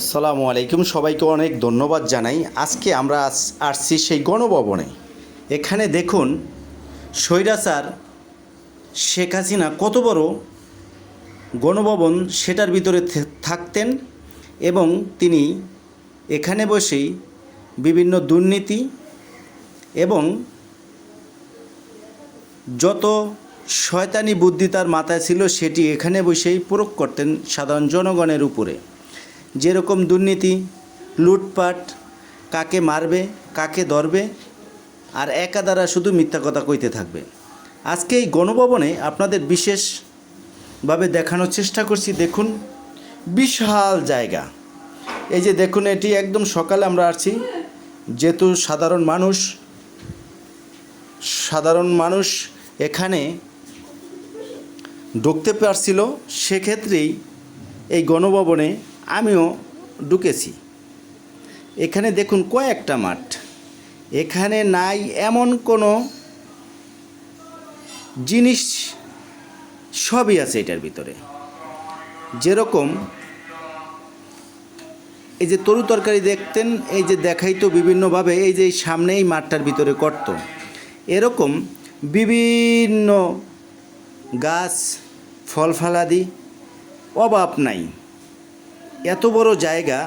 সালামু আলাইকুম। সবাইকে অনেক ধন্যবাদ জানাই। আজকে আমরা আস- আসছি সেই গণভবনে। এখানে দেখুন স্বৈরাচার শেখ হাসিনা কত বড় গণভবন সেটার ভিতরে থাকতেন এবং তিনি এখানে বসেই বিভিন্ন দুর্নীতি এবং যত শয়তানি বুদ্ধি তার মাথায় ছিল সেটি এখানে বসেই প্রয়োগ করতেন সাধারণ জনগণের উপরে। যেরকম দুর্নীতি, লুটপাট, কাকে মারবে, কাকে ধরবে, আর একা দ্বারা শুধু মিথ্যা কথা কইতে থাকবে। আজকে এই গণভবনে আপনাদের বিশেষভাবে দেখানোর চেষ্টা করছি, দেখুন, বিশাল জায়গা। এই যে দেখুন, এটি একদম সকালে আমরা আসছি, যেহেতু সাধারণ মানুষ সাধারণ মানুষ এখানে ঢুকতে পারছিল, সেক্ষেত্রেই এই গণভবনে আমিও ঢুকেছি। এখানে দেখুন কয়েকটা মাঠ। এখানে নাই এমন কোনো জিনিস সবই আছে এটার ভিতরে। যেরকম এই যে তরু তরকারি দেখতেন, এই যে দেখাইতো বিভিন্নভাবে, এই যে এই সামনে এই মাঠটার ভিতরে করত এরকম বিভিন্ন গাছ ফল ফলাদি অভাব নাই। এত বড় জায়গা,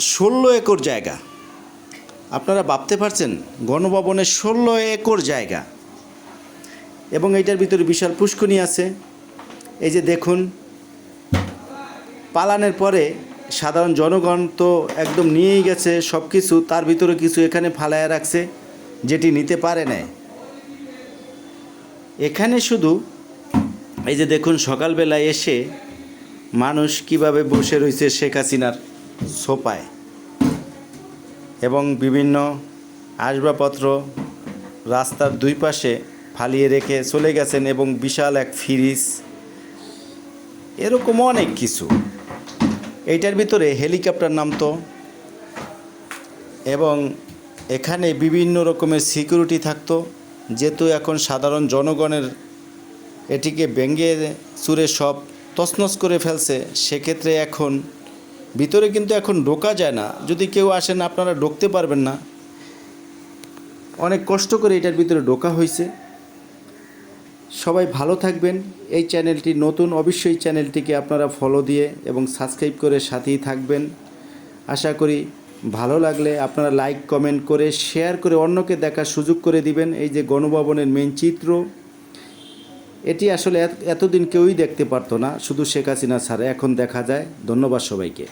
ষোলো একর জায়গা। আপনারা ভাবতে পারছেন গণভবনের ষোলো একর জায়গা। এবং এটার ভিতরে বিশাল পুষ্কনি আছে। এই যে দেখুন, পালানের পরে সাধারণ জনগণ তো একদম নিয়েই গেছে সব কিছু তার ভিতরে কিছু এখানে ফালায়া রাখছে, যেটি নিতে পারে না এখানে শুধু, এই যে দেখুন, সকালবেলায় এসে মানুষ কীভাবে বসে রয়েছে শেখ হাসিনার সোপায় এবং বিভিন্ন আসবাবপত্র রাস্তার দুই পাশে ফালিয়ে রেখে চলে গেছেন এবং বিশাল এক ফ্রিজ। এরকম অনেক কিছু। এইটার ভিতরে হেলিকপ্টার নামতো এবং এখানে বিভিন্ন রকমের সিকিউরিটি থাকতো। যেহেতু এখন সাধারণ জনগণের এটিকে ব্যঙ্গে চুরে সব তছনছ করে ফেলছে, সেক্ষেত্রে এখন ভিতরে কিন্তু এখন ঢোকা যায় না। যদি কেউ আসেন, আপনারা ঢুকতে পারবেন না। অনেক কষ্ট করে এটার ভিতরে ঢোকা হয়েছে। সবাই ভালো থাকবেন। এই চ্যানেলটি নতুন, অবশ্যই চ্যানেলটিকে আপনারা ফলো দিয়ে এবং সাবস্ক্রাইব করে সাথেই থাকবেন। আশা করি ভালো লাগলে আপনারা লাইক কমেন্ট করে শেয়ার করে অন্যকে দেখার সুযোগ করে দিবেন। এই যে গণভবনের মেন চিত্র এটি আসলে এত- এতদিন কেউই দেখতে পারতো না, শুধু শেখ হাসিনা স্যার। এখন দেখা যায়, ধন্যবাদ সবাইকে।